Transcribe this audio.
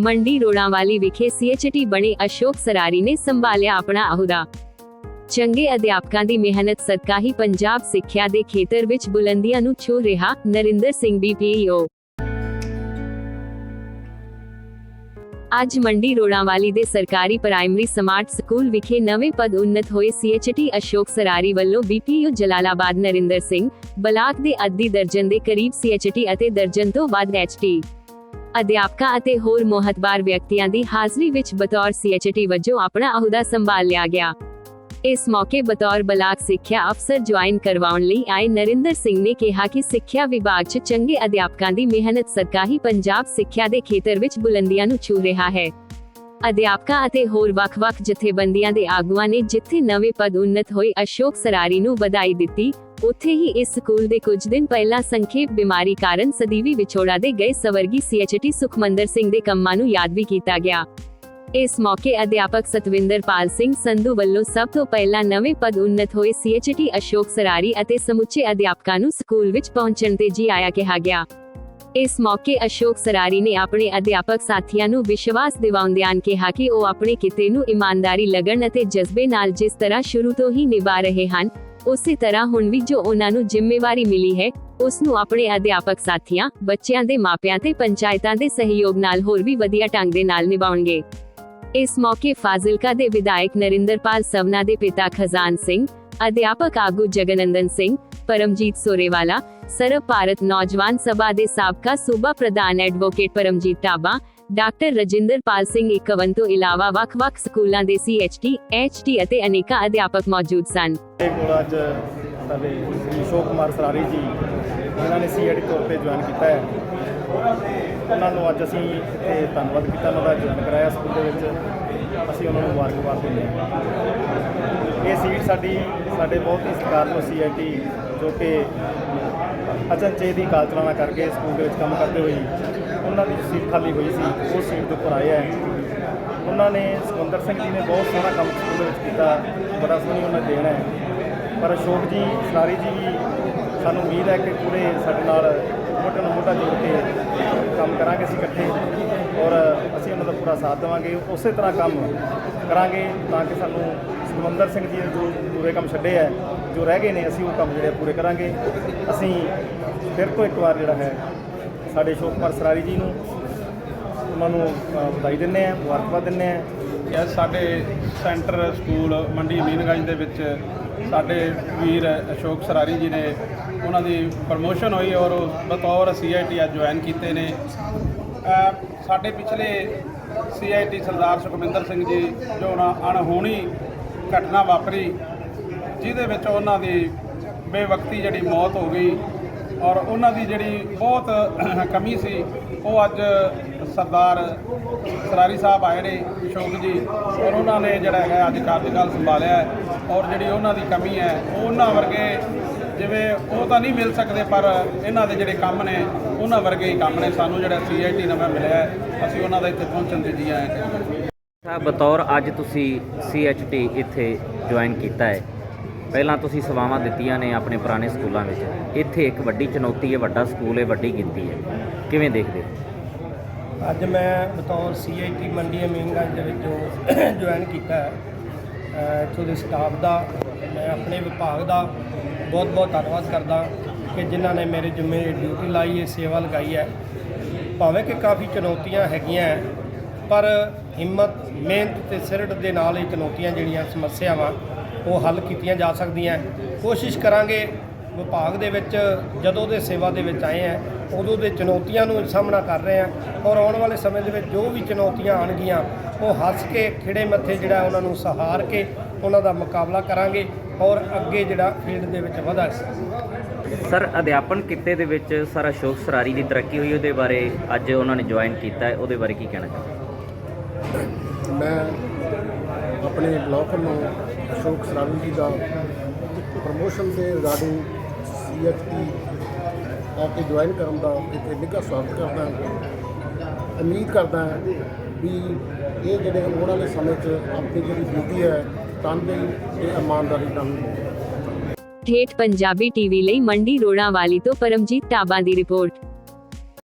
ਮੰਡੀ ਰੋੜਾਂਵਾਲੀ ਵਿਖੇ ਸੀਐਚਟੀ ਬਣੇ ਅਸ਼ੋਕ ਸਰਾਰੀ ਨੇ ਸੰਭਾਲਿਆ ਆਪਣਾ ਅਹੁਦਾ। ਚੰਗੇ ਅਧਿਆਪਕਾਂ ਦੀ ਮਿਹਨਤ ਸਦਕਾ ਹੀ ਪੰਜਾਬ ਸਿੱਖਿਆ ਦੇ ਖੇਤਰ ਵਿੱਚ ਬੁਲੰਦੀਆਂ ਨੂੰ ਛੂ ਰਿਹਾ ਨਰਿੰਦਰ ਸਿੰਘ ਬੀਪੀਓ ਅੱਜ ਮੰਡੀ ਰੋੜਾਂਵਾਲੀ ਦੇ ਸਰਕਾਰੀ ਪ੍ਰਾਇਮਰੀ ਸਮਾਰਟ ਸਕੂਲ ਵਿਖੇ ਨਵੇਂ ਪਦ ਉન્નਤ ਹੋਏ ਸੀਐਚਟੀ ਅਸ਼ੋਕ ਸਰਾਰੀ ਵੱਲੋਂ ਬੀਪੀਯੂ ਜਲਾਲਾਬਾਦ ਨਰਿੰਦਰ ਸਿੰਘ, ਬਲਾਕ ਦੇ ਅੱਧੀ ਦਰਜਨ ਦੇ ਕਰੀਬ ਸੀਐਚਟੀ ਅਤੇ ਦਰਜਨ ਤੋਂ ਵੱਧ ਐਚਟੀ ਅਧਿਆਪਕਾਂ ਅਤੇ ਹੋਰ ਮੋਹਤਬਾਰ ਵਿਅਕਤੀਆਂ ਦੀ ਹਾਜ਼ਰੀ ਵਿੱਚ ਬਤੌਰ ਸੀਐਚਟੀ ਵਜੋਂ ਆਪਣਾ ਅਹੁਦਾ ਸੰਭਾਲ ਲਿਆ ਗਿਆ। ਇਸ ਮੌਕੇ ਬਤੌਰ ਬਲਾਕ ਸਿੱਖਿਆ ਅਫਸਰ ਜੁਆਇਨ ਕਰਵਾਉਣ ਲਈ ਆਏ ਨਰਿੰਦਰ ਸਿੰਘ ਨੇ ਕਿਹਾ ਕਿ ਸਿੱਖਿਆ ਵਿਭਾਗ 'ਚ ਚੰਗੇ ਅਧਿਆਪਕਾਂ ਦੀ ਮਿਹਨਤ ਸਦਕਾ ਹੀ ਪੰਜਾਬ ਸਿੱਖਿਆ ਦੇ ਖੇਤਰ ਵਿੱਚ ਬੁਲੰਦੀਆਂ ਨੂੰ ਛੂ ਰਿਹਾ ਹੈ। ਅਧਿਆਪਕਾਂ ਅਤੇ ਹੋਰ ਵੱਖ-ਵੱਖ ਜਥੇਬੰਦੀਆਂ ਦੇ ਆਗੂਆਂ ਨੇ ਜਿੱਥੇ ਨਵੇਂ ਪਦ ਉન્નਤ ਹੋਏ ਅਸ਼ੋਕ ਸਰਾਰੀ ਨੂੰ ਵਧਾਈ ਦਿੱਤੀ, ਉੱਥੇ ਹੀ ਇਸ ਸਕੂਲ ਦੇ ਕੁਝ ਦਿਨ ਪਹਿਲਾਂ ਸੰਖੇਪ ਬਿਮਾਰੀ ਕਾਰਨ ਸਦੀਵੀ ਵਿਛੋੜਾ ਦੇ ਗਏ ਸਵਰਗੀ ਸੀਐਚਟੀ ਸੁਖਮੰਦਰ ਸਿੰਘ ਦੇ ਕੰਮਾਂ ਨੂੰ ਯਾਦ ਵੀ ਕੀਤਾ ਗਿਆ। ਇਸ ਮੌਕੇ ਅਧਿਆਪਕ ਸਤਵਿੰਦਰ ਪਾਲ ਸਿੰਘ ਸੰਧੂ ਵੱਲੋਂ ਸਭ ਤੋਂ ਪਹਿਲਾਂ ਨਵੇਂ ਪਦ ਉन्नत ਹੋਏ ਸੀਐਚਟੀ ਅਸ਼ੋਕ ਸਰਾਰੀ ਅਤੇ ਸਮੁੱਚੇ ਅਧਿਆਪਕਾਂ ਨੂੰ ਸਕੂਲ ਵਿੱਚ ਪਹੁੰਚਣ ਤੇ ਜੀ ਆਇਆ ਕਿਹਾ ਗਿਆ। ਇਸ ਮੌਕੇ ਅਸ਼ੋਕ ਸਰਾਰੀ ਨੇ ਆਪਣੇ ਅਧਿਆਪਕ ਸਾਥੀਆਂ ਨੂੰ ਵਿਸ਼ਵਾਸ ਦਿਵਾਉਂਦਿਆਂ ਕਿਹਾ ਕਿ ਉਹ ਆਪਣੇ ਕਿਤੇ ਨੂੰ ਇਮਾਨਦਾਰੀ, ਲਗਨ ਅਤੇ ਜਜ਼ਬੇ ਨਾਲ ਜਿਸ ਤਰ੍ਹਾਂ ਸ਼ੁਰੂ ਤੋਂ ਹੀ ਨਿਭਾ ਰਹੇ ਹਨ, ਉਸੇ ਤਰ੍ਹਾਂ ਹੁਣ ਵੀ ਜੋ ਉਹਨਾਂ ਨੂੰ ਜ਼ਿੰਮੇਵਾਰੀ ਮਿਲੀ ਹੈ, ਉਸ ਨੂੰ ਆਪਣੇ ਅਧਿਆਪਕ ਸਾਥੀਆਂ, ਬੱਚਿਆਂ ਦੇ ਮਾਪਿਆਂ ਤੇ ਪੰਚਾਇਤਾਂ ਦੇ ਸਹਿਯੋਗ ਨਾਲ ਹੋਰ ਵੀ ਵਧੀਆ ਢੰਗ ਦੇ ਨਾਲ ਨਿਭਾਉਣਗੇ। ਇਸ ਮੌਕੇ ਫਾਜ਼ਿਲਕਾ ਦੇ ਵਿਧਾਇਕ ਨਰਿੰਦਰਪਾਲ ਸਵਨਾ ਦੇ ਪਿਤਾ ਖਜ਼ਾਨ ਸਿੰਘ, ਅਧਿਆਪਕ ਆਗੂ ਜਗਨੰਦਨ ਸਿੰਘ, ਪਰਮਜੀਤ ਸੋਰੇਵਾਲਾ ਸਰਬ ਭਾਰਤ ਨੌਜਵਾਨ ਸਭਾ ਦੇ ਸਾਬਕਾ ਸੂਬਾ ਪ੍ਰਧਾਨ ਐਡਵੋਕੇਟ ਪਰਮਜੀਤ ਟਾਬਾ ਡਾਕਟਰ ਰਜਿੰਦਰਪਾਲ ਸਿੰਘ ਇਕਵਨ ਤੋਂ ਇਲਾਵਾ ਵੱਖ-ਵੱਖ ਸਕੂਲਾਂ ਦੇ ਸੀਐਚਟੀ ਐਚਟੀ ਅਤੇ ਅਨੇਕਾਂ ਅਧਿਆਪਕ ਮੌਜੂਦ ਸਨ। ਅੱਜ ਸਾਡੇ ਸ੍ਰੀ ਕੁਮਾਰ ਸਰਾਰੀ ਜੀ ਇਹਨਾਂ ਨੇ ਸੀਐਡ ਤੌਰ ਤੇ ਜੁਆਇਨ ਕੀਤਾ ਹੈ। ਉਹਨਾਂ ਨੂੰ ਅੱਜ ਅਸੀਂ ਇੱਥੇ ਧੰਨਵਾਦ ਕੀਤਾ, ਉਹਨਾਂ ਦਾ ਜੁਆਇਨ ਕਰਾਇਆ ਸਕੂਲ ਦੇ ਵਿੱਚ। ਅਸੀਂ ਉਹਨਾਂ ਨੂੰ ਮੁਬਾਰਕਬਾਦ ਦਿੰਦੇ ਹਾਂ। ਇਹ ਸੀਟ ਸਾਡੀ, ਸਾਡੇ ਬਹੁਤ ਹੀ ਸਤਿਕਾਰਯੋਗ ਸੀਆਈਟੀ ਜੋ ਕਿ ਅਚਨਚੇ ਦੀ ਕਾਲਚਲਾਨਾ ਕਰਕੇ ਸਕੂਲ ਦੇ ਵਿੱਚ ਕੰਮ ਕਰਦੇ ਹੋਏ ਉਹਨਾਂ ਦੀ ਸੀਟ ਖਾਲੀ ਹੋਈ ਸੀ, ਉਹ ਸੀਟ ਦੇ ਉੱਪਰ ਆਏ ਹੈ। ਉਹਨਾਂ ਨੇ ਸੁਖਵੰਦਰ ਸਿੰਘ ਜੀ ਨੇ ਬਹੁਤ ਸੋਹਣਾ ਕੰਮ ਸਕੂਲ ਦੇ ਵਿੱਚ ਕੀਤਾ, ਬੜਾ ਸੋਹਣੀ ਉਹਨਾਂ ਨੇ ਦੇਣ ਹੈ। ਪਰ ਅਸ਼ੋਕ ਜੀ ਸਰਾਰੀ ਜੀ, ਸਾਨੂੰ ਉਮੀਦ ਹੈ ਕਿ ਪੂਰੇ ਸਾਡੇ ਨਾਲ ਮੋਢੇ ਨਾਲ ਮੋਢਾ ਜੋੜ ਕੇ ਕੰਮ ਕਰਾਂਗੇ ਅਸੀਂ ਇਕੱਠੇ ਔਰ ਅਸੀਂ ਉਹਨਾਂ ਦਾ ਪੂਰਾ ਸਾਥ ਦੇਵਾਂਗੇ। ਉਸੇ ਤਰ੍ਹਾਂ ਕੰਮ ਕਰਾਂਗੇ ਤਾਂ ਕਿ ਸਾਨੂੰ ਸੁਖਵੰਦਰ ਸਿੰਘ ਜੀ ਨੇ ਜੋ ਪੂਰੇ ਕੰਮ ਛੱਡੇ ਹੈ, ਜੋ ਰਹਿ ਗਏ ਨੇ, ਅਸੀਂ ਉਹ ਕੰਮ ਜਿਹੜੇ ਪੂਰੇ ਕਰਾਂਗੇ। ਅਸੀਂ ਫਿਰ ਤੋਂ ਇੱਕ ਵਾਰ ਜਿਹੜਾ ਹੈ, ਸਾਡੇ ਅਸ਼ੋਕ ਕੁਮਾਰ ਸਰਾਰੀ ਜੀ ਨੂੰ ਉਹਨਾਂ ਨੂੰ ਵਧਾਈ ਦਿੰਦੇ ਆ ਮੁਬਾਰਕਬਾਦ ਦਿੰਦੇ ਆ ਕਿ ਸਾਡੇ ਸੈਂਟਰ ਸਕੂਲ ਮੰਡੀ ਮੀਨਗੰਜ ਦੇ ਵਿੱਚ ਸਾਡੇ ਵੀਰ ਅਸ਼ੋਕ ਸਰਾਰੀ ਜੀ ਨੇ ਉਹਨਾਂ ਦੀ ਪ੍ਰਮੋਸ਼ਨ ਹੋਈ ਔਰ ਉਹ ਬਤੌਰ ਸੀਆਈਟੀ ਅੱਜ ਜੁਆਇਨ ਕੀਤੇ ਨੇ। ਸਾਡੇ ਪਿਛਲੇ ਸੀਆਈਟੀ ਸਰਦਾਰ ਸੁਖਮਿੰਦਰ ਸਿੰਘ ਜੀ, ਜੋ ਨਾ ਅਣਹੋਣੀ ਘਟਨਾ ਵਾਪਰੀ, ਜਿਹਦੇ ਵਿੱਚ ਉਹਨਾਂ ਦੀ ਬੇਵਕਤੀ ਜਿਹੜੀ ਮੌਤ ਹੋ ਗਈ ਔਰ ਉਹਨਾਂ ਦੀ ਜਿਹੜੀ ਬਹੁਤ ਕਮੀ ਸੀ, ਉਹ ਅੱਜ ਸਰਦਾਰ ਸਰਾਰੀ ਸਾਹਿਬ ਆਏ ਨੇ, ਅਸ਼ੋਕ ਜੀ, ਔਰ ਉਹਨਾਂ ਨੇ ਜਿਹੜਾ ਹੈਗਾ ਅੱਜ ਕਾਰਜਕਾਲ ਸੰਭਾਲਿਆ ਔਰ ਜਿਹੜੀ ਉਹਨਾਂ ਦੀ ਕਮੀ ਹੈ, ਉਹ ਉਹਨਾਂ ਵਰਗੇ ਜਿਵੇਂ ਉਹ ਤਾਂ ਨਹੀਂ ਮਿਲ ਸਕਦੇ, ਪਰ ਇਹਨਾਂ ਦੇ ਜਿਹੜੇ ਕੰਮ ਨੇ, ਉਹਨਾਂ ਵਰਗੇ ਹੀ ਕੰਮ ਨੇ। ਸਾਨੂੰ ਜਿਹੜਾ ਸੀਆਈਟੀ ਨਵਾਂ ਮਿਲਿਆ ਅਸੀਂ ਉਹਨਾਂ ਦਾ ਇੱਥੇ ਪਹੁੰਚਣ ਦੇ ਜੀ ਆਏ ਸਾਹਿਬ ਬਤੌਰ ਅੱਜ ਤੁਸੀਂ ਸੀਐਚਟੀ ਇੱਥੇ ਜੁਆਇਨ ਕੀਤਾ ਹੈ। ਪਹਿਲਾਂ ਤੁਸੀਂ ਸੇਵਾਵਾਂ ਦਿੱਤੀਆਂ ਨੇ ਆਪਣੇ ਪੁਰਾਣੇ ਸਕੂਲਾਂ ਵਿੱਚ। ਇੱਥੇ ਇੱਕ ਵੱਡੀ ਚੁਣੌਤੀ ਹੈ ਵੱਡਾ ਸਕੂਲ ਹੈ ਵੱਡੀ ਗਿਣਤੀ ਹੈ। ਕਿਵੇਂ ਦੇਖਦੇ ਹੋ? ਅੱਜ ਮੈਂ ਬਤੌਰ ਸੀਆਈਟੀ ਮੰਡੀ ਅਮੀਨਗੰਜ ਦੇ ਵਿੱਚੋਂ ਜੁਆਇਨ ਕੀਤਾ ਹੈ। ਇੱਥੋਂ ਦੇ ਸਟਾਫ ਦਾ ਮੈਂ ਆਪਣੇ ਵਿਭਾਗ ਦਾ ਬਹੁਤ ਬਹੁਤ ਧੰਨਵਾਦ ਕਰਦਾ ਕਿ ਜਿਨ੍ਹਾਂ ਨੇ ਮੇਰੇ ਜ਼ਿੰਮੇ ਡਿਊਟੀ ਲਾਈ ਹੈ ਸੇਵਾ ਲਗਾਈ ਹੈ। ਭਾਵੇਂ ਕਿ ਕਾਫੀ ਚੁਣੌਤੀਆਂ ਹੈਗੀਆਂ ਹੈ, ਪਰ ਹਿੰਮਤ, ਮਿਹਨਤ ਤੇ ਸਿਰੜ ਦੇ ਨਾਲ ਇਹ ਚੁਣੌਤੀਆਂ ਜਿਹੜੀਆਂ ਸਮੱਸਿਆਵਾਂ ਉਹ ਹੱਲ ਕੀਤੀਆਂ ਜਾ ਸਕਦੀਆਂ ਕੋਸ਼ਿਸ਼ ਕਰਾਂਗੇ ਵਿਭਾਗ ਦੇ ਵਿੱਚ, ਜਦੋਂ ਦੇ ਸੇਵਾ ਦੇ ਵਿੱਚ ਆਏ ਆ ਉਦੋਂ ਦੇ ਚੁਣੌਤੀਆਂ ਨੂੰ ਸਾਹਮਣਾ ਕਰ ਰਹੇ ਆ ਔਰ ਆਉਣ ਵਾਲੇ ਸਮੇਂ ਦੇ ਵਿੱਚ ਜੋ ਵੀ ਚੁਣੌਤੀਆਂ ਆਣਗੀਆਂ ਉਹ ਹੱਸ ਕੇ ਖਿੜੇ ਮੱਥੇ ਜਿਹੜਾ ਉਹਨਾਂ ਨੂੰ ਸਹਾਰ ਕੇ ਉਹਨਾਂ ਦਾ ਮੁਕਾਬਲਾ ਕਰਾਂਗੇ ਔਰ ਅੱਗੇ ਜਿਹੜਾ ਫੀਲਡ ਦੇ ਵਿੱਚ ਵਧਾਂਗੇ ਸਰ, ਅਧਿਆਪਨ ਕਿੱਤੇ ਦੇ ਵਿੱਚ ਸਰ ਅਸ਼ੋਕ ਸਰਾਰੀ ਦੀ ਤਰੱਕੀ ਹੋਈ, ਉਹਦੇ ਬਾਰੇ ਅੱਜ ਉਹਨਾਂ ਨੇ ਜੁਆਇਨ ਕੀਤਾ ਉਹਦੇ ਬਾਰੇ ਕੀ ਕਹਿਣਾ ਚਾਹੁੰਦੇ ਮੈਂ ਆਪਣੇ ਬਲਾਕ ਨੂੰ ਅਸ਼ੋਕ ਸਰਾਵੀ ਜੀ ਦਾ ਪ੍ਰਮੋਸ਼ਨ ਦੇ ਰਿਗਾਰਡਿੰਗ ਸੀਐਚਪੀ ਆ ਕੇ ਜੁਆਇਨ ਕਰਨ ਦਾ ਇੱਥੇ ਨਿੱਘਾ ਸਵਾਗਤ ਕਰਦਾ ਉਮੀਦ ਕਰਦਾ ਵੀ ਇਹ ਜਿਹੜੇ ਆਉਣ ਵਾਲੇ ਸਮੇਂ 'ਚ ਆਪਣੀ ਜਿਹੜੀ ਡਿਊਟੀ ਹੈ ਤਨਦੇਹੀ ਤੇ ਇਮਾਨਦਾਰੀ ਨਾਲ ਠੇਠ ਪੰਜਾਬੀ ਟੀਵੀ ਲਈ ਮੰਡੀ ਰੋੜਾਂਵਾਲੀ ਤੋਂ ਪਰਮਜੀਤ ਟਾਬਾ ਦੀ ਰਿਪੋਰਟ।